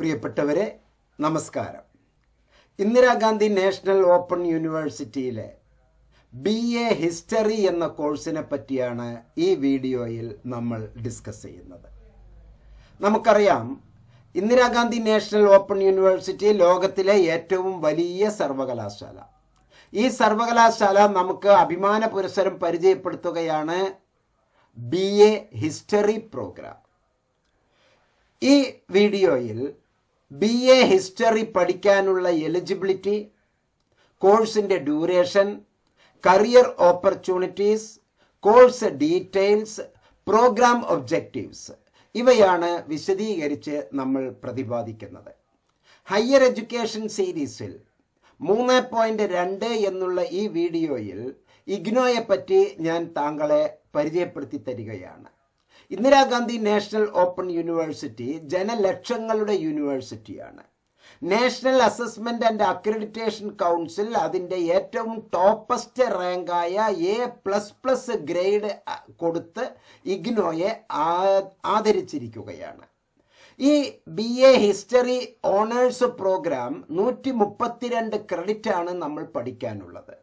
പ്രിയപ്പെട്ടവരെ നമസ്കാരം. Indira Gandhi national open യൂണിവേഴ്സിറ്റിയിലെ ബി എ ഹിസ്റ്ററി എന്ന കോഴ്സിനെ പറ്റിയാണ് ഈ വീഡിയോയിൽ നമ്മൾ ഡിസ്കസ് ചെയ്യുന്നത്. നമുക്കറിയാം ഇന്ദിരാഗാന്ധി നാഷണൽ ഓപ്പൺ യൂണിവേഴ്സിറ്റി ലോകത്തിലെ ഏറ്റവും വലിയ സർവകലാശാല. ഈ സർവകലാശാല നമുക്ക് അഭിമാന പുരസ്സരം പരിചയപ്പെടുത്തുകയാണ് ബി എ ഹിസ്റ്ററി പ്രോഗ്രാം. ഈ വീഡിയോയിൽ ബി എ ഹിസ്റ്ററി പഠിക്കാനുള്ള എലിജിബിലിറ്റി കോഴ്സിന്റെ duration career opportunities course details program objectives ഇവയാണ് വിശദീകരിച്ച് നമ്മൾ പ്രതിപാദിക്കുന്നത്. ഹയർ എഡ്യൂക്കേഷൻ സീരീസിൽ മൂന്ന് പോയിന്റ് രണ്ട് എന്നുള്ള ഈ വീഡിയോയിൽ ഇഗ്നോയെ പറ്റി ഞാൻ താങ്കളെ പരിചയപ്പെടുത്തി തരികയാണ്. ഇന്ദിരാഗാന്ധി നാഷണൽ ഓപ്പൺ യൂണിവേഴ്സിറ്റി ജനലക്ഷങ്ങളുടെ യൂണിവേഴ്സിറ്റിയാണ്. National assessment and accreditation council അതിന്റെ ഏറ്റവും ടോപ്പസ്റ്റ് റാങ്കായ എ പ്ലസ് പ്ലസ് ഗ്രേഡ് കൊടുത്ത് ഇഗ്നോയെ ആദരിച്ചിരിക്കുകയാണ്. ഈ B A history honours program നൂറ്റി മുപ്പത്തിരണ്ട് ക്രെഡിറ്റ് ആണ് നമ്മൾ പഠിക്കാനുള്ളത്.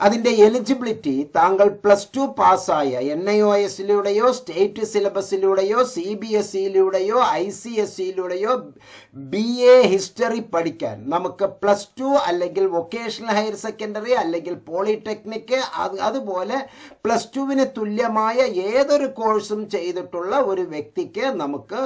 അതിന്റെ എലിജിബിലിറ്റി താങ്കൾ പ്ലസ് ടു പാസ്സായ എൻ ഐ ഒ എസിലൂടെയോ സ്റ്റേറ്റ് സിലബസിലൂടെയോ സി ബി എസ് സിയിലൂടെയോ ഐ സി എസ് സിയിലൂടെയോ ബി എ ഹിസ്റ്ററി പഠിക്കാൻ നമുക്ക് പ്ലസ് ടു അല്ലെങ്കിൽ വൊക്കേഷണൽ ഹയർ സെക്കൻഡറി അല്ലെങ്കിൽ പോളിടെക്നിക്ക് അത് അതുപോലെ പ്ലസ് ടുവിന് തുല്യമായ ഏതൊരു കോഴ്സും ചെയ്തിട്ടുള്ള ഒരു വ്യക്തിക്ക് നമുക്ക്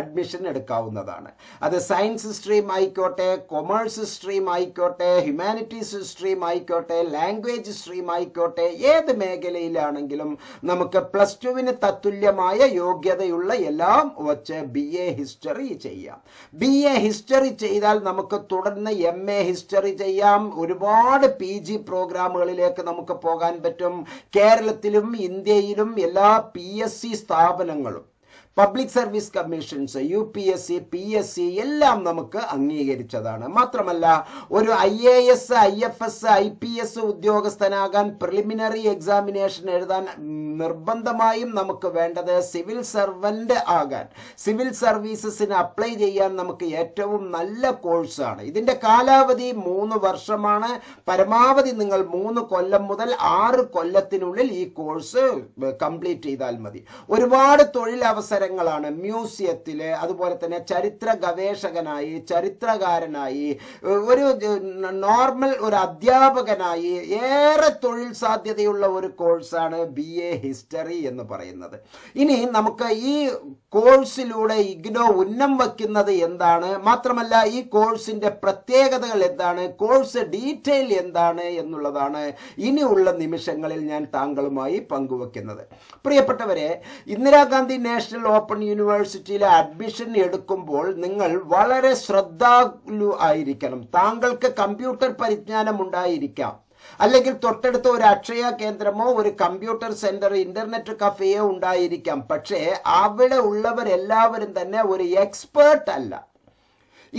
അഡ്മിഷൻ എടുക്കാവുന്നതാണ്. അത് സയൻസ് സ്ട്രീം ആയിക്കോട്ടെ കൊമേഴ്സ് സ്ട്രീം ആയിക്കോട്ടെ ഹ്യൂമാനിറ്റീസ് സ്ട്രീം ആയിക്കോട്ടെ ലാംഗ്വേജ് സ്ട്രീം ആയിക്കോട്ടെ ഏത് മേഖലയിലാണെങ്കിലും നമുക്ക് പ്ലസ് ടുവിന് തത്തുല്യമായ യോഗ്യതയുള്ള എല്ലാം വച്ച് ബി എ ഹിസ്റ്ററി ചെയ്യാം. ബി എ ഹിസ്റ്ററി ചെയ്താൽ നമുക്ക് തുടർന്ന് എം എ ഹിസ്റ്ററി ചെയ്യാം. ഒരുപാട് പി ജി പ്രോഗ്രാമുകളിലേക്ക് നമുക്ക് പോകാൻ പറ്റും. കേരളത്തിലും ഇന്ത്യയിലും എല്ലാ പി എസ് സി സ്ഥാപനങ്ങളും public service commissions U P S C P S C എല്ലാം നമുക്ക് അംഗീകരിച്ചതാണ്. മാത്രമല്ല ഒരു I A S I F S I P S ഉദ്യോഗസ്ഥനാകാൻ preliminary examination എഴുതാൻ നിർബന്ധമായും നമുക്ക് വേണ്ടത് സിവിൽ സർവന്റ് ആകാൻ. സിവിൽ സർവീസസിന് അപ്ലൈ ചെയ്യാൻ നമുക്ക് ഏറ്റവും നല്ല കോഴ്സാണ് ഇതിന്റെ കാലാവധി മൂന്ന് വർഷമാണ്. പരമാവധി നിങ്ങൾ മൂന്ന് കൊല്ലം മുതൽ ആറ് കൊല്ലത്തിനുള്ളിൽ ഈ കോഴ്സ് കംപ്ലീറ്റ് ചെയ്താൽ മതി. ഒരുപാട് തൊഴിലവസരങ്ങളാണ് മ്യൂസിയത്തിൽ അതുപോലെ തന്നെ ചരിത്ര ഗവേഷകനായി ചരിത്രകാരനായി ഒരു നോർമൽ ഒരു അധ്യാപകനായി ഏറെ തൊഴിൽ സാധ്യതയുള്ള ഒരു കോഴ്സാണ് ബി എ ഹിസ്റ്ററി എന്ന് പറയുന്നത്. ഇനി നമുക്ക് ഈ കോഴ്സിലൂടെ ഇഗ്നോ ഉന്നം വയ്ക്കുന്നത് എന്താണ്? മാത്രമല്ല ഈ കോഴ്സിന്റെ പ്രത്യേകതകൾ എന്താണ്? കോഴ്സ് ഡീറ്റെയിൽ എന്താണ് എന്നുള്ളതാണ് ഇനിയുള്ള നിമിഷങ്ങളിൽ ഞാൻ താങ്കളുമായി പങ്കുവെക്കുന്നത്. പ്രിയപ്പെട്ടവരെ ഇന്ദിരാഗാന്ധി നാഷണൽ ഓപ്പൺ യൂണിവേഴ്സിറ്റിയിലെ അഡ്മിഷൻ എടുക്കുമ്പോൾ നിങ്ങൾ വളരെ ശ്രദ്ധാലു ആയിരിക്കണം. താങ്കൾക്ക് കമ്പ്യൂട്ടർ പരിജ്ഞാനം ഉണ്ടായിരിക്കാം. അല്ലെങ്കിൽ തൊട്ടടുത്ത ഒരു അക്ഷയ കേന്ദ്രമോ ഒരു കമ്പ്യൂട്ടർ സെന്റർ ഇന്റർനെറ്റ് കഫേയോ ഉണ്ടായിരിക്കാം. പക്ഷേ അവിടെ ഉള്ളവരെല്ലാവരും തന്നെ ഒരു എക്സ്പേർട്ട് അല്ല.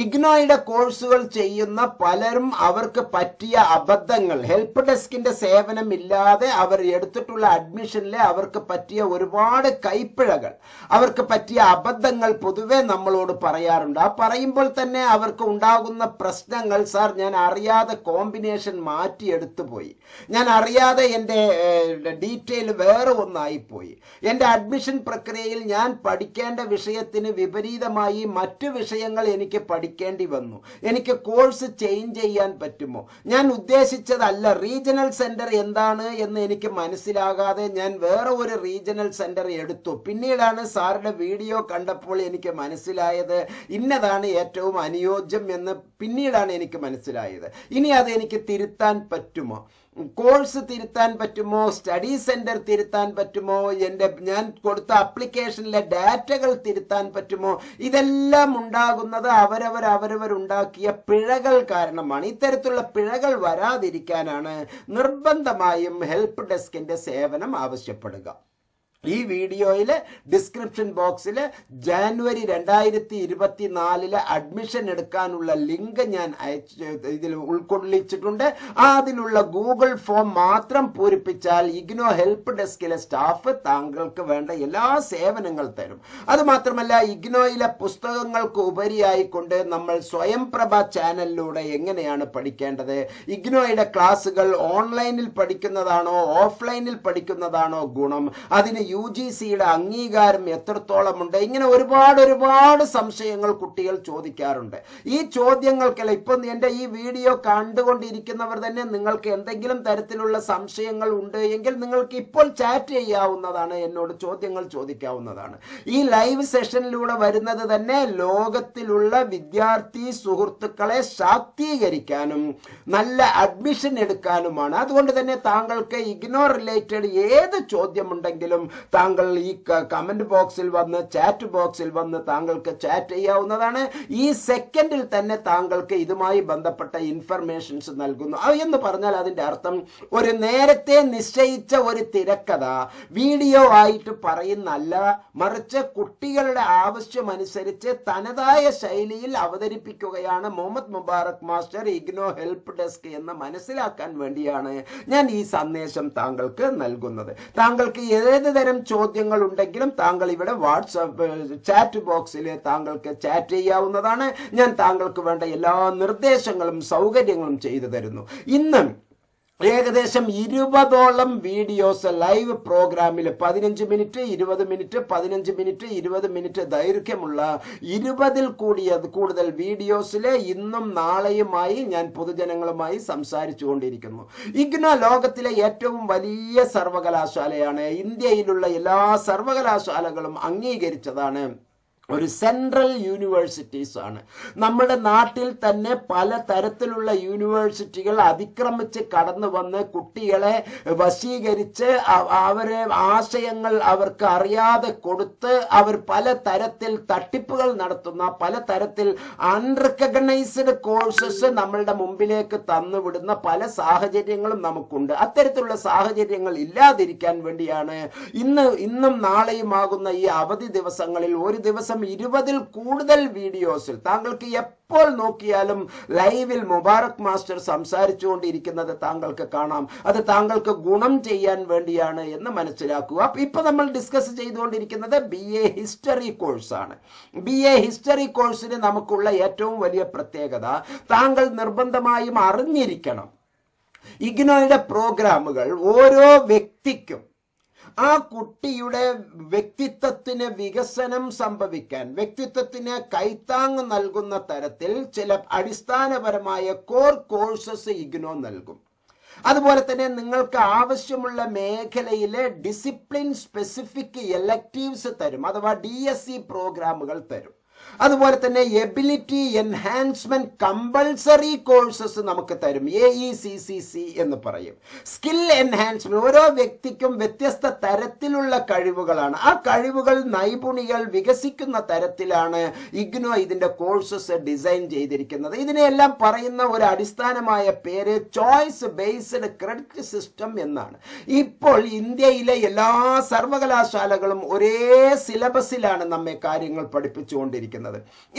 ഇഗ്നോയുടെ കോഴ്സുകൾ ചെയ്യുന്ന പലരും അവർക്ക് പറ്റിയ അബദ്ധങ്ങൾ. ഹെൽപ്പ് ഡെസ്കിന്റെ സേവനം ഇല്ലാതെ അവർ എടുത്തിട്ടുള്ള അഡ്മിഷനിലെ അവർക്ക് പറ്റിയ ഒരുപാട് കൈപ്പിഴകൾ. അവർക്ക് പറ്റിയ അബദ്ധങ്ങൾ പൊതുവെ നമ്മളോട് പറയാറുണ്ട്. ആ പറയുമ്പോൾ തന്നെ അവർക്ക് ഉണ്ടാകുന്ന പ്രശ്നങ്ങൾ സാർ ഞാൻ അറിയാതെ കോമ്പിനേഷൻ മാറ്റിയെടുത്തു പോയി. ഞാൻ അറിയാതെ എന്റെ ഡീറ്റെയിൽ വേറെ ഒന്നായിപ്പോയി. എന്റെ അഡ്മിഷൻ പ്രക്രിയയിൽ ഞാൻ പഠിക്കേണ്ട വിഷയത്തിന് വിപരീതമായി മറ്റു വിഷയങ്ങൾ എനിക്ക് പഠിക്കേണ്ടി വന്നു. എനിക്ക് കോഴ്സ് ചേഞ്ച് ചെയ്യാൻ പറ്റുമോ? ഞാൻ ഉദ്ദേശിച്ചതല്ല റീജിയണൽ സെന്റർ എന്താണ് എന്ന് എനിക്ക് മനസ്സിലാകാതെ ഞാൻ വേറെ ഒരു റീജിയണൽ സെന്റർ എടുത്തു. പിന്നീടാണ് സാറുടെ വീഡിയോ കണ്ടപ്പോൾ എനിക്ക് മനസ്സിലായത് ഇന്നതാണ് ഏറ്റവും അനുയോജ്യം എന്ന് പിന്നീടാണ് എനിക്ക് മനസ്സിലായത്. ഇനി അത് എനിക്ക് തിരുത്താൻ പറ്റുമോ? കോഴ്സ് തിരുത്താൻ പറ്റുമോ? സ്റ്റഡി സെന്റർ തിരുത്താൻ പറ്റുമോ? എന്റെ ഞാൻ കൊടുത്ത അപ്ലിക്കേഷനിലെ ഡാറ്റകൾ തിരുത്താൻ പറ്റുമോ? ഇതെല്ലാം ഉണ്ടാകുന്നത് അവരവർ ഉണ്ടാക്കിയ പിഴകൾ കാരണമാണ്. ഇത്തരത്തിലുള്ള പിഴകൾ വരാതിരിക്കാനാണ് നിർബന്ധമായും ഹെൽപ്പ് ഡെസ്കിന്റെ സേവനം ആവശ്യപ്പെടുക. ഈ വീഡിയോയിൽ ഡിസ്ക്രിപ്ഷൻ ബോക്സിൽ ജാനുവരി രണ്ടായിരത്തി ഇരുപത്തി നാലിലെ അഡ്മിഷൻ എടുക്കാനുള്ള ലിങ്ക് ഞാൻ അയച്ച് ഇതിൽ ഉൾക്കൊള്ളിച്ചിട്ടുണ്ട്. അതിനുള്ള ഗൂഗിൾ ഫോം മാത്രം പൂരിപ്പിച്ചാൽ ഇഗ്നോ ഹെൽപ്പ് ഡെസ്കിലെ സ്റ്റാഫ് താങ്കൾക്ക് വേണ്ട എല്ലാ സേവനങ്ങൾ തരും. അതുമാത്രമല്ല ഇഗ്നോയിലെ പുസ്തകങ്ങൾക്ക് ഉപരിയായിക്കൊണ്ട് നമ്മൾ സ്വയംപ്രഭ ചാനലിലൂടെ എങ്ങനെയാണ് പഠിക്കേണ്ടത്? ഇഗ്നോയുടെ ക്ലാസ്സുകൾ ഓൺലൈനിൽ പഠിക്കുന്നതാണോ ഓഫ്ലൈനിൽ പഠിക്കുന്നതാണോ ഗുണം? അതിന് യു ജി സിയുടെ അംഗീകാരം എത്രത്തോളമുണ്ട്? ഇങ്ങനെ ഒരുപാട് ഒരുപാട് സംശയങ്ങൾ കുട്ടികൾ ചോദിക്കാറുണ്ട്. ഈ ചോദ്യങ്ങൾക്കല്ല ഇപ്പം എന്റെ ഈ വീഡിയോ കണ്ടുകൊണ്ടിരിക്കുന്നവർ തന്നെ നിങ്ങൾക്ക് എന്തെങ്കിലും തരത്തിലുള്ള സംശയങ്ങൾ ഉണ്ട് എങ്കിൽ നിങ്ങൾക്ക് ഇപ്പോൾ ചാറ്റ് ചെയ്യാവുന്നതാണ് എന്നോട് ചോദ്യങ്ങൾ ചോദിക്കാവുന്നതാണ്. ഈ ലൈവ് സെഷനിലൂടെ വരുന്നത് തന്നെ ലോകത്തിലുള്ള വിദ്യാർത്ഥി സുഹൃത്തുക്കളെ ശാക്തീകരിക്കാനും നല്ല അഡ്മിഷൻ എടുക്കാനുമാണ്. അതുകൊണ്ട് തന്നെ താങ്കൾക്ക് ഇഗ്നോർ റിലേറ്റഡ് ഏത് ചോദ്യമുണ്ടെങ്കിലും താങ്കൾ ഈ കമന്റ് ബോക്സിൽ വന്ന് ചാറ്റ് ബോക്സിൽ വന്ന് താങ്കൾക്ക് ചാറ്റ് ചെയ്യാവുന്നതാണ്. ഈ സെക്കൻഡിൽ തന്നെ താങ്കൾക്ക് ഇതുമായി ബന്ധപ്പെട്ട ഇൻഫർമേഷൻസ് നൽകുന്നു. എന്ന് പറഞ്ഞാൽ അതിന്റെ അർത്ഥം ഒരു നേരത്തെ നിശ്ചയിച്ച ഒരു തിരക്കഥ വീഡിയോ ആയിട്ട് പറയുന്നല്ല. മറിച്ച് കുട്ടികളുടെ ആവശ്യമനുസരിച്ച് തനതായ ശൈലിയിൽ അവതരിപ്പിക്കുകയാണ് Muhammad Mubarak master IGNOU help desk എന്ന് മനസ്സിലാക്കാൻ വേണ്ടിയാണ് ഞാൻ ഈ സന്ദേശം താങ്കൾക്ക് നൽകുന്നത്. താങ്കൾക്ക് ഏത് തരം ചോദ്യങ്ങൾ ഉണ്ടെങ്കിലും താങ്കൾ ഇവിടെ വാട്സപ്പ് ചാറ്റ് ബോക്സിൽ താങ്കൾക്ക് ചാറ്റ് ചെയ്യാവുന്നതാണ്. ഞാൻ താങ്കൾക്ക് വേണ്ട എല്ലാ നിർദ്ദേശങ്ങളും സൗകര്യങ്ങളും ചെയ്തു തരുന്നു. ഇന്ന് ഏകദേശം ഇരുപതോളം വീഡിയോസ് ലൈവ് പ്രോഗ്രാമിൽ പതിനഞ്ച് മിനിറ്റ് ഇരുപത് മിനിറ്റ് പതിനഞ്ച് മിനിറ്റ് ഇരുപത് മിനിറ്റ് ദൈർഘ്യമുള്ള ഇരുപതിൽ കൂടിയ കൂടുതൽ വീഡിയോസിലെ ഇന്നും നാളെയുമായി ഞാൻ പൊതുജനങ്ങളുമായി സംസാരിച്ചു കൊണ്ടിരിക്കുന്നു. ഇഗ്ന ലോകത്തിലെ ഏറ്റവും വലിയ സർവകലാശാലയാണ്. ഇന്ത്യയിലുള്ള എല്ലാ സർവകലാശാലകളും അംഗീകരിച്ചതാണ്. ഒരു സെൻട്രൽ യൂണിവേഴ്സിറ്റീസ് ആണ്. നമ്മുടെ നാട്ടിൽ തന്നെ പല തരത്തിലുള്ള യൂണിവേഴ്സിറ്റികൾ അതിക്രമിച്ച് കടന്നു വന്ന് കുട്ടികളെ വശീകരിച്ച് അവരെ ആശയങ്ങൾ അവർക്ക് അറിയാതെ കൊടുത്ത് അവർ പല തരത്തിൽ തട്ടിപ്പുകൾ നടത്തുന്ന പല തരത്തിൽ അൺറിക്കഗ്നൈസ്ഡ് കോഴ്സസ് നമ്മളുടെ മുമ്പിലേക്ക് തന്നുവിടുന്ന പല സാഹചര്യങ്ങളും നമുക്കുണ്ട്. അത്തരത്തിലുള്ള സാഹചര്യങ്ങൾ ഇല്ലാതിരിക്കാൻ വേണ്ടിയാണ് ഇന്ന് ഇന്നും നാളെയുമാകുന്ന ഈ അവധി ദിവസങ്ങളിൽ ഒരു ദിവസം ഇരുപതിൽ കൂടുതൽ വീഡിയോസിൽ താങ്കൾക്ക് എപ്പോൾ നോക്കിയാലും ലൈവിൽ മുബാറക് മാസ്റ്റർ സംസാരിച്ചുകൊണ്ടിരിക്കുന്നത് താങ്കൾക്ക് കാണാം. അത് താങ്കൾക്ക് ഗുണം ചെയ്യാൻ വേണ്ടിയാണ് എന്ന് മനസ്സിലാക്കുക. ഇപ്പൊ നമ്മൾ ഡിസ്കസ് ചെയ്തുകൊണ്ടിരിക്കുന്നത് ബി എ ഹിസ്റ്ററി കോഴ്സാണ് ബി എ ഹിസ്റ്ററി കോഴ്സിന് നമുക്കുള്ള ഏറ്റവും വലിയ പ്രത്യേകത താങ്കൾ നിർബന്ധമായും അറിഞ്ഞിരിക്കണം. ഇഗ്നോയുടെ പ്രോഗ്രാമുകൾ ഓരോ വ്യക്തിക്കും ആ കുട്ടിയുടെ വ്യക്തിത്വത്തിന് വികസനം സംഭവിക്കാൻ വ്യക്തിത്വത്തിന് കൈത്താങ് നൽകുന്ന തരത്തിൽ ചില അടിസ്ഥാനപരമായ കോർ കോഴ്സസ് ഇഗ്നോ നൽകും. അതുപോലെ തന്നെ നിങ്ങൾക്ക് ആവശ്യമുള്ള മേഖലയിലെ ഡിസിപ്ലിൻ സ്പെസിഫിക് എലക്റ്റീവ്സ് തരും അഥവാ ഡി പ്രോഗ്രാമുകൾ തരും. അതുപോലെ തന്നെ എബിലിറ്റി എൻഹാൻസ്മെന്റ് കമ്പൾസറി കോഴ്സസ് നമുക്ക് തരും. A E C C C എന്ന് പറയും. സ്കിൽ എൻഹാൻസ്മെന്റ് ഓരോ വ്യക്തിക്കും വ്യത്യസ്ത തരത്തിലുള്ള കഴിവുകളാണ്. ആ കഴിവുകൾ നൈപുണികൾ വികസിക്കുന്ന തരത്തിലാണ് ഇഗ്നോ ഇതിന്റെ കോഴ്സസ് ഡിസൈൻ ചെയ്തിരിക്കുന്നത്. ഇതിനെല്ലാം പറയുന്ന ഒരു അടിസ്ഥാനമായ പേര് ചോയ്സ് ബേസ്ഡ് ക്രെഡിറ്റ് സിസ്റ്റം എന്നാണ്. ഇപ്പോൾ ഇന്ത്യയിലെ എല്ലാ സർവകലാശാലകളും ഒരേ സിലബസിലാണ് നമ്മെ കാര്യങ്ങൾ പഠിപ്പിച്ചുകൊണ്ടിരിക്കുന്നത്.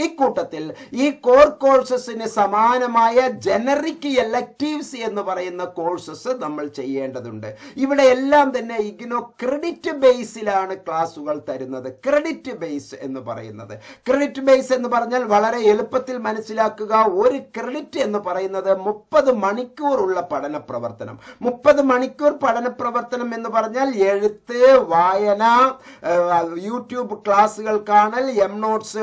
ഇക്കൂട്ടത്തിൽ ഈ കോർ കോഴ്സസിന് സമാനമായ ജനറിക് എലക്റ്റീവ്സ് എന്ന് പറയുന്ന കോഴ്സസ് നമ്മൾ ചെയ്യേണ്ടതുണ്ട്. ഇവിടെ എല്ലാം തന്നെ ഇഗ്നോ ക്രെഡിറ്റ് ബേസിലാണ് ക്ലാസുകൾ തരുന്നത്. ക്രെഡിറ്റ് ബേസ് എന്ന് പറയുന്നത്. ക്രെഡിറ്റ് ബേസ് എന്ന് പറഞ്ഞാൽ വളരെ എളുപ്പത്തിൽ മനസ്സിലാക്കുക. ഒരു ക്രെഡിറ്റ് എന്ന് പറയുന്നത് മുപ്പത് മണിക്കൂറുള്ള പഠന പ്രവർത്തനം. മുപ്പത് മണിക്കൂർ പഠന പ്രവർത്തനം എന്ന് പറഞ്ഞാൽ എഴുത്ത് വായന യൂട്യൂബ് ക്ലാസ്സുകൾ കാണൽ എം നോട്ട്സ്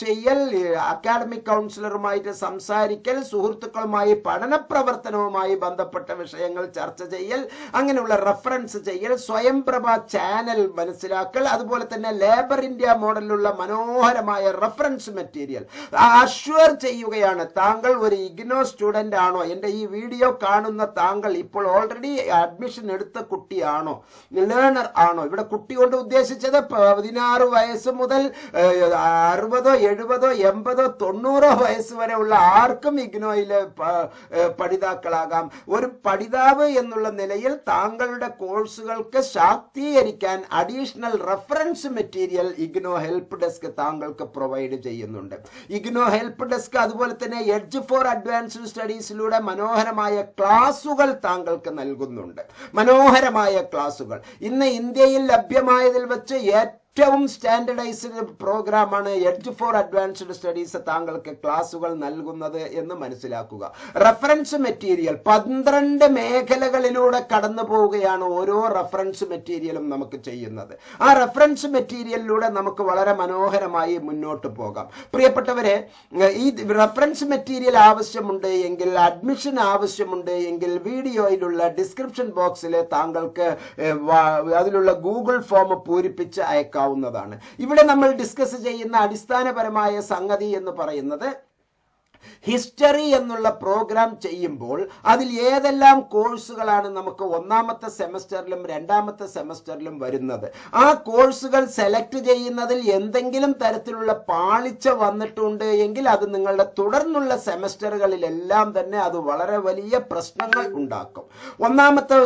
ചെയ്യൽ അക്കാഡമിക് കൗൺസിലറുമായിട്ട് സംസാരിക്കൽ സുഹൃത്തുക്കളുമായി പഠന പ്രവർത്തനവുമായി ബന്ധപ്പെട്ട വിഷയങ്ങൾ ചർച്ച ചെയ്യൽ അങ്ങനെയുള്ള റെഫറൻസ് ചെയ്യൽ സ്വയംപ്രഭ ചാനൽ മനസ്സിലാക്കൽ അതുപോലെ തന്നെ ലേബർ ഇന്ത്യ മോഡലിലുള്ള മനോഹരമായ റെഫറൻസ് മെറ്റീരിയൽ അഷ്വർ ചെയ്യുകയാണ്. താങ്കൾ ഒരു ഇഗ്നോ സ്റ്റുഡന്റ് ആണോ? എന്റെ ഈ വീഡിയോ കാണുന്ന താങ്കൾ ഇപ്പോൾ ഓൾറെഡി അഡ്മിഷൻ എടുത്ത കുട്ടിയാണോ? ലേണർ ആണോ? ഇവിടെ കുട്ടി കൊണ്ട് ഉദ്ദേശിച്ചത് പതിനാറ് വയസ്സ് മുതൽ ഏഹ്, അറുപതോ എഴുപതോ എൺപതോ തൊണ്ണൂറോ വയസ്സ് വരെ ഉള്ള ആർക്കും ഇഗ്നോയിലെ പഠിതാക്കളാകാം. ഒരു പഠിതാവ് എന്നുള്ള നിലയിൽ താങ്കളുടെ കോഴ്സുകൾക്ക് ശാക്തീകരിക്കാൻ additional reference material IGNOU help desk താങ്കൾക്ക് പ്രൊവൈഡ് ചെയ്യുന്നുണ്ട്. ഇഗ്നോ ഹെൽപ്പ് ഡെസ്ക് അതുപോലെ തന്നെ എഡ്ജ് ഫോർ അഡ്വാൻസ്ഡ് സ്റ്റഡീസിലൂടെ മനോഹരമായ ക്ലാസുകൾ താങ്കൾക്ക് നൽകുന്നുണ്ട്. മനോഹരമായ ക്ലാസുകൾ. ഇന്ന് ഇന്ത്യയിൽ ലഭ്യമായതിൽ വെച്ച് ഏറ്റവും സ്റ്റാൻഡർഡൈസ്ഡ് പ്രോഗ്രാമാണ് എഡ്ജ് ഫോർ അഡ്വാൻസ്ഡ് സ്റ്റഡീസ് താങ്കൾക്ക് ക്ലാസ്സുകൾ നൽകുന്നത് എന്ന് മനസ്സിലാക്കുക. റഫറൻസ് മെറ്റീരിയൽ പന്ത്രണ്ട് മേഖലകളിലൂടെ കടന്നു പോവുകയാണ് ഓരോ റഫറൻസ് മെറ്റീരിയലും നമുക്ക് ചെയ്യുന്നത്. ആ റഫറൻസ് മെറ്റീരിയലിലൂടെ നമുക്ക് വളരെ മനോഹരമായി മുന്നോട്ട് പോകാം. പ്രിയപ്പെട്ടവരെ ഈ റഫറൻസ് മെറ്റീരിയൽ ആവശ്യമുണ്ട് എങ്കിൽ അഡ്മിഷൻ ആവശ്യമുണ്ട് എങ്കിൽ വീഡിയോയിലുള്ള ഡിസ്ക്രിപ്ഷൻ ബോക്സിൽ താങ്കൾക്ക് അതിലുള്ള ഗൂഗിൾ ഫോം പൂരിപ്പിച്ച് അയക്കാവുന്നതാണ് ഇവിടെ നമ്മൾ ഡിസ്കസ് ചെയ്യുന്ന അടിസ്ഥാനപരമായ സംഗതി എന്ന് പറയുന്നത് ഹിസ്റ്ററി എന്നുള്ള പ്രോഗ്രാം ചെയ്യുമ്പോൾ അതിൽ ഏതെല്ലാം കോഴ്സുകളാണ് നമുക്ക് ഒന്നാമത്തെ സെമസ്റ്ററിലും രണ്ടാമത്തെ സെമസ്റ്ററിലും വരുന്നത്? ആ കോഴ്സുകൾ സെലക്ട് ചെയ്യുന്നതിൽ എന്തെങ്കിലും തരത്തിലുള്ള പാളിച്ച വന്നിട്ടുണ്ട് എങ്കിൽ അത് നിങ്ങളുടെ തുടർന്നുള്ള സെമസ്റ്ററുകളിലെല്ലാം തന്നെ അത് വളരെ വലിയ പ്രശ്നങ്ങൾ ഉണ്ടാക്കും. ഒന്നാമത്തെ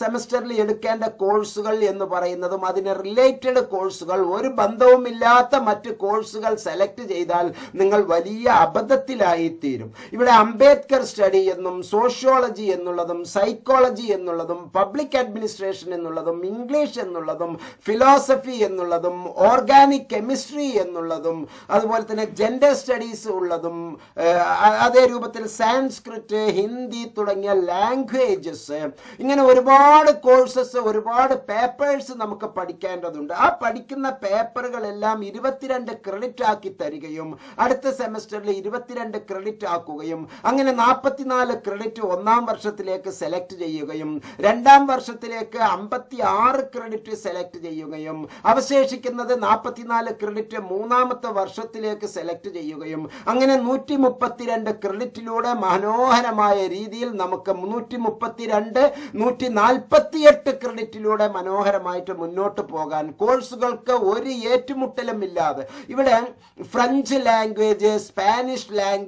സെമസ്റ്ററിൽ എടുക്കേണ്ട കോഴ്സുകൾ എന്ന് പറയുന്നതും അതിന് റിലേറ്റഡ് കോഴ്സുകൾ ഒരു ബന്ധവുമില്ലാത്ത മറ്റ് കോഴ്സുകൾ സെലക്ട് ചെയ്താൽ നിങ്ങൾ വലിയ അബദ്ധത്തിലായി തീരും ഇവിടെ അംബേദ്കർ സ്റ്റഡി എന്നും സോഷ്യോളജി എന്നുള്ളതും സൈക്കോളജി എന്നുള്ളതും പബ്ലിക് അഡ്മിനിസ്ട്രേഷൻ എന്നുള്ളതും ഇംഗ്ലീഷ് എന്നുള്ളതും ഫിലോസഫി എന്നുള്ളതും ഓർഗാനിക് കെമിസ്ട്രി എന്നുള്ളതും അതുപോലെ തന്നെ ജെൻഡർ സ്റ്റഡീസ് ഉള്ളതും അതേ രൂപത്തിൽ സാൻസ്ക്രിറ്റ് ഹിന്ദി തുടങ്ങിയ ലാംഗ്വേജസ്. ഇങ്ങനെ ഒരുപാട് കോഴ്സസ് ഒരുപാട് പേപ്പേഴ്സ് നമുക്ക് പഠിക്കേണ്ടതുണ്ട്. ആ പഠിക്കുന്ന പേപ്പറുകളെല്ലാം ഇരുപത്തിരണ്ട് ക്രെഡിറ്റ് ആക്കി തരികയും അടുത്ത സെമസ്റ്ററിൽ ഇരുപത്തിരണ്ട് ക്രെഡിറ്റ് ആക്കുകയും അങ്ങനെ നാൽപ്പത്തിനാല് ക്രെഡിറ്റ് ഒന്നാം വർഷത്തിലേക്ക് സെലക്ട് ചെയ്യുകയും രണ്ടാം വർഷത്തിലേക്ക് അമ്പത്തി ആറ് ക്രെഡിറ്റ് സെലക്ട് ചെയ്യുകയും അവശേഷിക്കുന്നത് നാൽപ്പത്തിനാല് ക്രെഡിറ്റ് മൂന്നാമത്തെ വർഷത്തിലേക്ക് സെലക്ട് ചെയ്യുകയും അങ്ങനെ നൂറ്റി മുപ്പത്തിരണ്ട് ക്രെഡിറ്റിലൂടെ മനോഹരമായ രീതിയിൽ നമുക്ക് നൂറ്റി മുപ്പത്തിരണ്ട് നൂറ്റി നാൽപ്പത്തിയെട്ട് ക്രെഡിറ്റിലൂടെ മനോഹരമായിട്ട് മുന്നോട്ട് പോകാൻ കോഴ്സുകൾക്ക് ഒരു ഏറ്റുമുട്ടലും ഇല്ലാതെ ഇവിടെ ഫ്രഞ്ച് ലാംഗ്വേജ് സ്പാനിഷ് ലാംഗ്വേജ്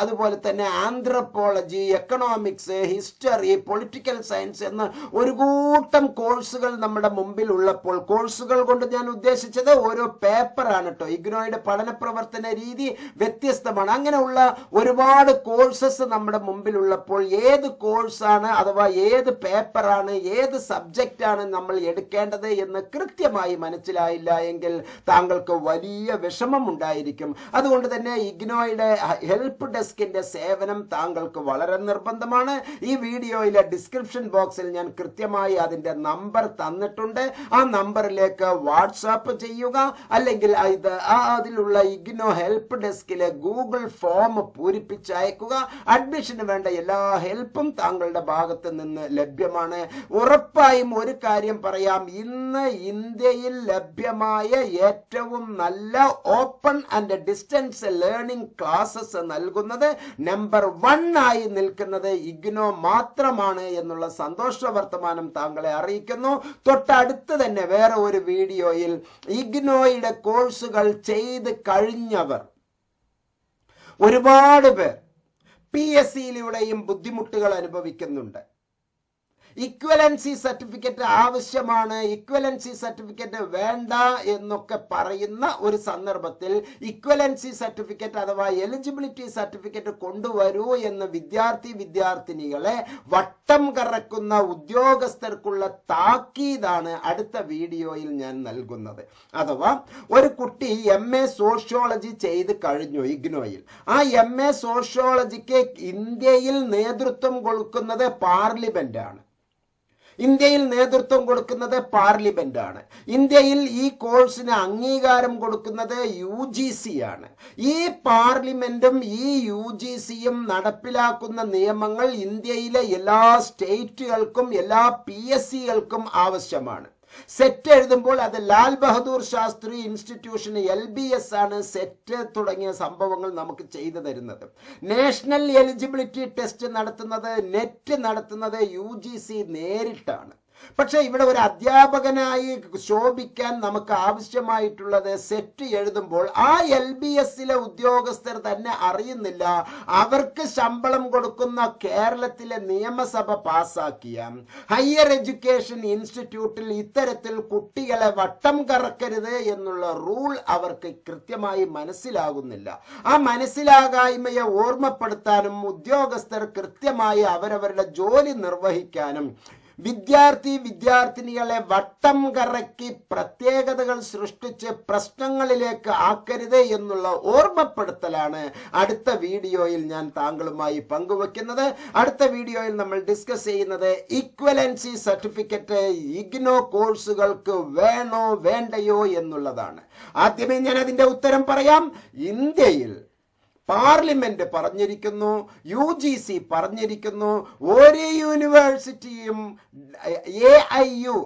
അതുപോലെ തന്നെ anthropology economics history political science എന്ന് ഒരു കൂട്ടം കോഴ്സുകൾ നമ്മുടെ മുമ്പിൽ ഉള്ളപ്പോൾ കോഴ്സുകൾ കൊണ്ട് ഞാൻ ഉദ്ദേശിച്ചത് ഓരോ പേപ്പറാണ് കേട്ടോ ഇഗ്നോയുടെ പഠന പ്രവർത്തന രീതി വ്യത്യസ്തമാണ്. അങ്ങനെയുള്ള ഒരുപാട് കോഴ്സസ് നമ്മുടെ മുമ്പിൽ ഉള്ളപ്പോൾ ഏത് കോഴ്സാണ് അഥവാ ഏത് പേപ്പറാണ് ഏത് സബ്ജക്റ്റാണ് നമ്മൾ എടുക്കേണ്ടത് എന്ന് കൃത്യമായി മനസ്സിലായില്ല എങ്കിൽ താങ്കൾക്ക് വലിയ വിഷമം ഉണ്ടായിരിക്കും. അതുകൊണ്ട് തന്നെ ഇഗ്നോയുടെ ഹെൽപ്പ് ഡെസ്കിന്റെ സേവനം താങ്കൾക്ക് വളരെ നിർബന്ധമാണ്. ഈ വീഡിയോയിലെ ഡിസ്ക്രിപ്ഷൻ ബോക്സിൽ ഞാൻ കൃത്യമായി അതിന്റെ നമ്പർ തന്നിട്ടുണ്ട്. ആ നമ്പറിലേക്ക് വാട്സാപ്പ് ചെയ്യുക. അല്ലെങ്കിൽ ഇത് അതിലുള്ള ഇഗ്നോ ഹെൽപ്പ് ഡെസ്കിലെ ഗൂഗിൾ ഫോം പൂരിപ്പിച്ച് അയക്കുക. അഡ്മിഷന് വേണ്ട എല്ലാ ഹെൽപ്പും താങ്കളുടെ ഭാഗത്ത് നിന്ന് ലഭ്യമാണ്. ഉറപ്പായും ഒരു കാര്യം പറയാം. ഇന്ന് ഇന്ത്യയിൽ ലഭ്യമായ ഏറ്റവും നല്ല open and distance learning classes നൽകുന്നത്. നമ്പർ വൺ ആയി നിൽക്കുന്നത് ഇഗ്നോ മാത്രമാണ് എന്നുള്ള സന്തോഷ വർത്തമാനം താങ്കളെ അറിയിക്കുന്നു. തൊട്ടടുത്ത് തന്നെ വേറെ ഒരു വീഡിയോയിൽ ഇഗ്നോയുടെ കോഴ്സുകൾ ചെയ്ത് കഴിഞ്ഞവർ. ഒരുപാട് പേർ പി എസ് സിയിലൂടെയും ബുദ്ധിമുട്ടുകൾ അനുഭവിക്കുന്നുണ്ട്. ഇക്വലൻസി സർട്ടിഫിക്കറ്റ് ആവശ്യമാണ്. ഇക്വലൻസി സർട്ടിഫിക്കറ്റ് വേണ്ട എന്നൊക്കെ പറയുന്ന ഒരു സന്ദർഭത്തിൽ ഇക്വലൻസി സർട്ടിഫിക്കറ്റ് അഥവാ എലിജിബിലിറ്റി സർട്ടിഫിക്കറ്റ് കൊണ്ടുവരൂ എന്ന് വിദ്യാർത്ഥി വിദ്യാർത്ഥിനികളെ വട്ടം കറക്കുന്ന ഉദ്യോഗസ്ഥർക്കുള്ള താക്കീതാണ് അടുത്ത വീഡിയോയിൽ ഞാൻ നൽകുന്നത്. അഥവാ ഒരു കുട്ടി എം എ സോഷ്യോളജി ചെയ്ത് കഴിഞ്ഞു ഇഗ്നോയിൽ. ആ എം എ സോഷ്യോളജിക്ക് ഇന്ത്യയിൽ നേതൃത്വം കൊടുക്കുന്നത് പാർലമെന്റ് ആണ് ഇന്ത്യയിൽ നേതൃത്വം കൊടുക്കുന്നത് പാർലമെന്റ് ആണ് ഇന്ത്യയിൽ ഈ കോഴ്സിന് അംഗീകാരം കൊടുക്കുന്നത് യു ആണ് ഈ പാർലമെന്റും ഈ യു നടപ്പിലാക്കുന്ന നിയമങ്ങൾ ഇന്ത്യയിലെ എല്ലാ സ്റ്റേറ്റുകൾക്കും എല്ലാ പി എസ് സികൾക്കും ആവശ്യമാണ്. സെറ്റ് എഴുതുമ്പോൾ അത് ലാൽ ബഹദൂർ ശാസ്ത്രി ഇൻസ്റ്റിറ്റ്യൂഷന് എൽ ബി എസ് ആണ് സെറ്റ് തുടങ്ങിയ സംഭവങ്ങൾ നമുക്ക് ചെയ്തു തരുന്നത്. നാഷണൽ എലിജിബിലിറ്റി ടെസ്റ്റ് നടത്തുന്നത് നെറ്റ് നടത്തുന്നത് യു നേരിട്ടാണ്. പക്ഷെ ഇവിടെ ഒരു അധ്യാപകനായി ശോഭിക്കാൻ നമുക്ക് ആവശ്യമായിട്ടുള്ളത് സെറ്റ് എഴുതുമ്പോൾ ആ എൽ ബി എസിലെ ഉദ്യോഗസ്ഥർ തന്നെ അറിയുന്നില്ല. അവർക്ക് ശമ്പളം കൊടുക്കുന്ന കേരളത്തിലെ നിയമസഭ പാസാക്കിയ ഹയർ എഡ്യൂക്കേഷൻ ഇൻസ്റ്റിറ്റ്യൂട്ടിൽ ഇത്തരത്തിൽ കുട്ടികളെ വട്ടം കറക്കരുത് എന്നുള്ള റൂൾ അവർക്ക് കൃത്യമായി മനസ്സിലാകുന്നില്ല. ആ മനസ്സിലാകായ്മയെ ഓർമ്മപ്പെടുത്താനും ഉദ്യോഗസ്ഥർ കൃത്യമായി അവരവരുടെ ജോലി നിർവഹിക്കാനും വിദ്യാർത്ഥി വിദ്യാർത്ഥിനികളെ വട്ടം കറക്കി പ്രത്യേകതകൾ സൃഷ്ടിച്ച് പ്രശ്നങ്ങളിലേക്ക് ആക്കരുത് എന്നുള്ള ഓർമ്മപ്പെടുത്തലാണ് അടുത്ത വീഡിയോയിൽ ഞാൻ താങ്കളുമായി പങ്കുവെക്കുന്നത്. അടുത്ത വീഡിയോയിൽ നമ്മൾ ഡിസ്കസ് ചെയ്യുന്നത് ഇക്വലൻസി സർട്ടിഫിക്കറ്റ് ഇഗ്നോ കോഴ്സുകൾക്ക് വേണോ വേണ്ടയോ എന്നുള്ളതാണ്. ആദ്യമേ ഞാൻ അതിന്റെ ഉത്തരം പറയാം. ഇന്ത്യയിൽ പാർലമെന്റ് പറഞ്ഞിരിക്കുന്നു യു ജി സി പറഞ്ഞിരിക്കുന്നു ഒരു യൂണിവേഴ്സിറ്റിയും A I U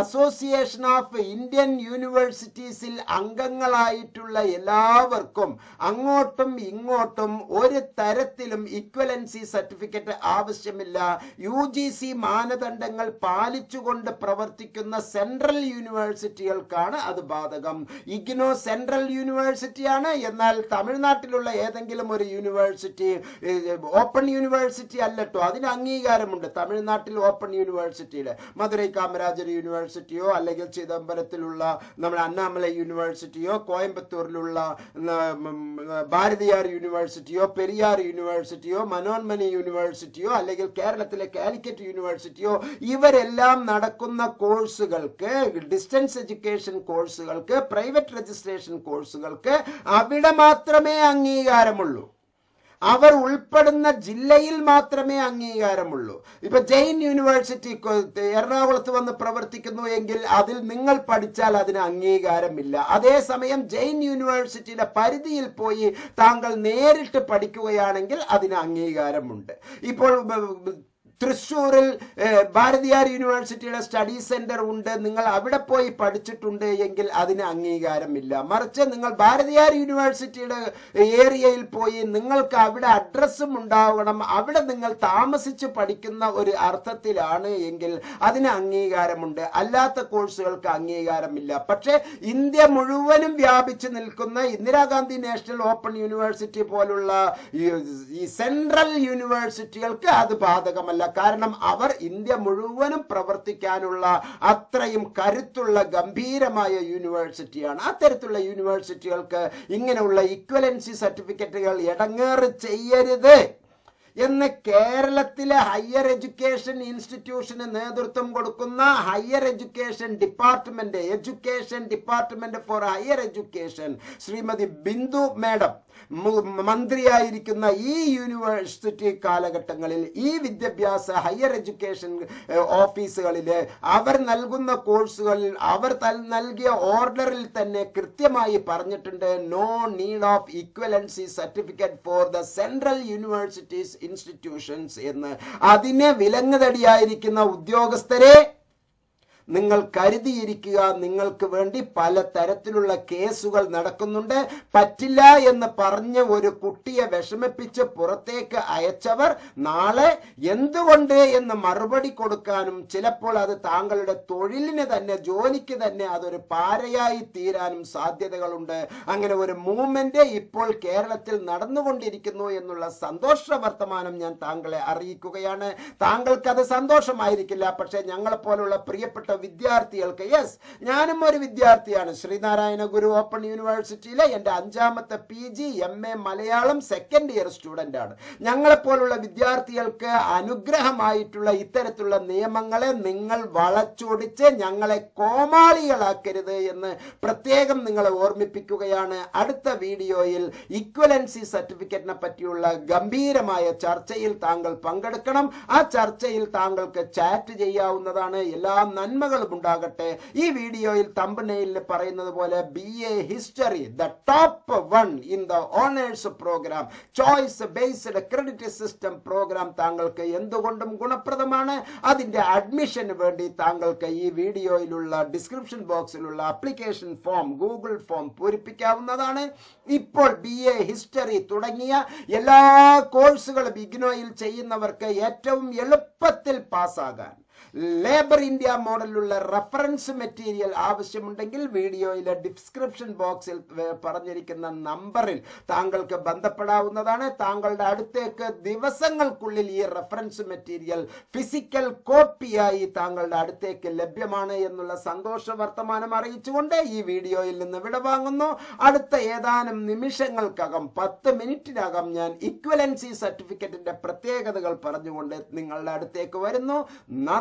association of Indian യൂണിവേഴ്സിറ്റീസിൽ അംഗങ്ങളായിട്ടുള്ള എല്ലാവർക്കും അങ്ങോട്ടും ഇങ്ങോട്ടും ഒരു തരത്തിലും ഇക്വലൻസി സർട്ടിഫിക്കറ്റ് ആവശ്യമില്ല. യു ജി സി മാനദണ്ഡങ്ങൾ പാലിച്ചുകൊണ്ട് പ്രവർത്തിക്കുന്ന സെൻട്രൽ യൂണിവേഴ്സിറ്റികൾക്കാണ് അത് ബാധകം. ഇഗ്നോ സെൻട്രൽ യൂണിവേഴ്സിറ്റിയാണ് എന്നാൽ തമിഴ്നാട്ടിലുള്ള ഏതെങ്കിലും ഒരു യൂണിവേഴ്സിറ്റി ഓപ്പൺ യൂണിവേഴ്സിറ്റി അല്ലട്ടോ. അതിന് അംഗീകാരമുണ്ട് തമിഴ്നാട്ടിൽ ഓപ്പൺ യൂണിവേഴ്സിറ്റിയിൽ മധുരൈ കാമരാജർ യൂണിവേഴ്സിറ്റിയോ അല്ലെങ്കിൽ ചിദംബരത്തിലുള്ള നമ്മുടെ അണ്ണാമല യൂണിവേഴ്സിറ്റിയോ കോയമ്പത്തൂരിലുള്ള ഭാരതിയാർ യൂണിവേഴ്സിറ്റിയോ പെരിയാർ യൂണിവേഴ്സിറ്റിയോ മനോന്മനി യൂണിവേഴ്സിറ്റിയോ അല്ലെങ്കിൽ കേരളത്തിലെ കാലിക്കറ്റ് യൂണിവേഴ്സിറ്റിയോ ഇവരെല്ലാം നടക്കുന്ന കോഴ്സുകൾക്ക് ഡിസ്റ്റൻസ് എഡ്യൂക്കേഷൻ കോഴ്സുകൾക്ക് പ്രൈവറ്റ് രജിസ്ട്രേഷൻ കോഴ്സുകൾക്ക് അവിടെ മാത്രമേ അംഗീകാരമുള്ളൂ. അവർ ഉൾപ്പെടുന്ന ജില്ലയിൽ മാത്രമേ അംഗീകാരമുള്ളൂ. ഇപ്പൊ ജെയിൻ യൂണിവേഴ്സിറ്റി എറണാകുളത്ത് വന്ന് പ്രവർത്തിക്കുന്നു എങ്കിൽ അതിൽ നിങ്ങൾ പഠിച്ചാൽ അതിന് അംഗീകാരമില്ല. അതേസമയം ജെയിൻ യൂണിവേഴ്സിറ്റിയുടെ പരിധിയിൽ പോയി താങ്കൾ നേരിട്ട് പഠിക്കുകയാണെങ്കിൽ അതിന് അംഗീകാരമുണ്ട്. ഇപ്പോൾ തൃശ്ശൂരിൽ ഭാരതിയാർ യൂണിവേഴ്സിറ്റിയുടെ സ്റ്റഡി സെന്റർ ഉണ്ട്. നിങ്ങൾ അവിടെ പോയി പഠിച്ചിട്ടുണ്ട് എങ്കിൽ അതിന് അംഗീകാരമില്ല. മറിച്ച് നിങ്ങൾ ഭാരതിയാർ യൂണിവേഴ്സിറ്റിയുടെ ഏരിയയിൽ പോയി നിങ്ങൾക്ക് അവിടെ അഡ്രസ്സും ഉണ്ടാവണം. അവിടെ നിങ്ങൾ താമസിച്ച് പഠിക്കുന്ന ഒരു അർത്ഥത്തിലാണ് എങ്കിൽ അതിന് അംഗീകാരമുണ്ട്. അല്ലാത്ത കോഴ്സുകൾക്ക് അംഗീകാരമില്ല. പക്ഷേ ഇന്ത്യ മുഴുവനും വ്യാപിച്ചു നിൽക്കുന്ന ഇന്ദിരാഗാന്ധി നാഷണൽ ഓപ്പൺ യൂണിവേഴ്സിറ്റി പോലുള്ള ഈ സെൻട്രൽ യൂണിവേഴ്സിറ്റികൾക്ക് അത് ബാധകമല്ല. കാരണം അവർ ഇന്ത്യ മുഴുവനും പ്രവർത്തിക്കാനുള്ള അത്രയും കരുത്തുള്ള ഗംഭീരമായ യൂണിവേഴ്സിറ്റിയാണ്. അത്തരത്തിലുള്ള യൂണിവേഴ്സിറ്റികൾക്ക് ഇങ്ങനെയുള്ള ഇക്വലൻസി സർട്ടിഫിക്കറ്റുകൾ ഇടങ്ങേറ് ചെയ്യരുത് എന്ന് കേരളത്തിലെ ഹയർ എഡ്യൂക്കേഷൻ ഇൻസ്റ്റിറ്റ്യൂഷന് നേതൃത്വം കൊടുക്കുന്ന higher education department education department for higher education Shrimati Bindu madam മന്ത്രിയായിരിക്കുന്ന ഈ യൂണിവേഴ്സിറ്റി കാലഘട്ടങ്ങളിൽ ഈ വിദ്യാഭ്യാസ ഹയർ എഡ്യൂക്കേഷൻ ഓഫീസുകളിൽ അവർ നൽകുന്ന കോഴ്സുകളിൽ അവർ നൽകിയ ഓർഡറിൽ തന്നെ കൃത്യമായി പറഞ്ഞിട്ടുണ്ട് no need of equivalency certificate for the central universities institutions എന്ന്. അതിനെ വിലങ്ങുതടിയായിരിക്കുന്ന ഉദ്യോഗസ്ഥരെ നിങ്ങൾ കരുതിയിരിക്കുക നിങ്ങൾക്ക് വേണ്ടി പല തരത്തിലുള്ള കേസുകൾ നടക്കുന്നുണ്ട്. പറ്റില്ല എന്ന് പറഞ്ഞ് ഒരു കുട്ടിയെ വിഷമിപ്പിച്ച് പുറത്തേക്ക് അയച്ചവർ നാളെ എന്തുകൊണ്ട് എന്ന് മറുപടി കൊടുക്കാനും ചിലപ്പോൾ അത് താങ്കളുടെ തൊഴിലിന് തന്നെ ജോലിക്ക് തന്നെ അതൊരു പാരയായി തീരാനും സാധ്യതകളുണ്ട്. അങ്ങനെ ഒരു മൂവ്മെന്റ് ഇപ്പോൾ കേരളത്തിൽ നടന്നുകൊണ്ടിരിക്കുന്നു എന്നുള്ള സന്തോഷ വർത്തമാനം ഞാൻ താങ്കളെ അറിയിക്കുകയാണ്. താങ്കൾക്ക് അത് സന്തോഷമായിരിക്കില്ല പക്ഷേ ഞങ്ങളെ പോലുള്ള പ്രിയപ്പെട്ട വിദ്യാർത്ഥികൾക്ക്. യെസ് ഞാനും ഒരു വിദ്യാർത്ഥിയാണ്. ശ്രീനാരായണ ഗുരു ഓപ്പൺ യൂണിവേഴ്സിറ്റിയിലെ എന്റെ അഞ്ചാമത്തെ P G M A Malayalam second year student ആണ്. ഞങ്ങളെപ്പോലുള്ള വിദ്യാർത്ഥികൾക്ക് അനുഗ്രഹമായിട്ടുള്ള ഇത്തരത്തിലുള്ള നിയമങ്ങളെ നിങ്ങൾ വളച്ചൊടിച്ച് ഞങ്ങളെ കോമാളികളാക്കരുത് എന്ന് പ്രത്യേകം നിങ്ങളെ ഓർമ്മിപ്പിക്കുകയാണ്. അടുത്ത വീഡിയോയിൽ ഇക്വലൻസി സർട്ടിഫിക്കറ്റിനെ പറ്റിയുള്ള ഗംഭീരമായ ചർച്ചയിൽ താങ്കൾ പങ്കെടുക്കണം. ആ ചർച്ചയിൽ താങ്കൾക്ക് ചാറ്റ് ചെയ്യാവുന്നതാണ്. എല്ലാ നന്മകളും ഉണ്ടാകട്ടെ ഈ വീഡിയോയിൽ തമ്പനയിൽ പറയുന്നത് പോലെ B A history the top one in the honours programme choice based credit system programme താങ്കൾക്ക് എന്തുകൊണ്ടും ഗുണപ്രദമാണ്? അതിന്റെ അഡ്മിഷന് വേണ്ടി താങ്കൾക്ക് ഈ വീഡിയോയിലുള്ള ഡിസ്ക്രിപ്ഷൻ ബോക്സിലുള്ള അപ്ലിക്കേഷൻ ഫോം ഗൂഗിൾ ഫോം പൂരിപ്പിക്കാവുന്നതാണ്. ഇപ്പോൾ ബി എ ഹിസ്റ്ററി തുടങ്ങിയ എല്ലാ കോഴ്സുകളും ഇഗ്നോയിൽ ചെയ്യുന്നവർക്ക് ഏറ്റവും എളുപ്പത്തിൽ പാസ്സാകാൻ ലേബർ ഇന്ത്യ മോഡലിലുള്ള റഫറൻസ് മെറ്റീരിയൽ ആവശ്യമുണ്ടെങ്കിൽ വീഡിയോയിലെ ഡിസ്ക്രിപ്ഷൻ ബോക്സിൽ പറഞ്ഞിരിക്കുന്ന നമ്പറിൽ താങ്കൾക്ക് ബന്ധപ്പെടാവുന്നതാണ്. താങ്കളുടെ അടുത്തേക്ക് ദിവസങ്ങൾക്കുള്ളിൽ ഈ റഫറൻസ് മെറ്റീരിയൽ ഫിസിക്കൽ കോപ്പിയായി താങ്കളുടെ അടുത്തേക്ക് ലഭ്യമാണ് എന്നുള്ള സന്തോഷ വർത്തമാനം അറിയിച്ചുകൊണ്ട് ഈ വീഡിയോയിൽ നിന്ന് വിടവാങ്ങുന്നു. അടുത്ത ഏതാനും നിമിഷങ്ങൾക്കകം പത്ത് മിനിറ്റിനകം ഞാൻ ഇക്വലൻസി സർട്ടിഫിക്കറ്റിന്റെ പ്രത്യേകതകൾ പറഞ്ഞുകൊണ്ട് നിങ്ങളുടെ അടുത്തേക്ക് വരുന്നു.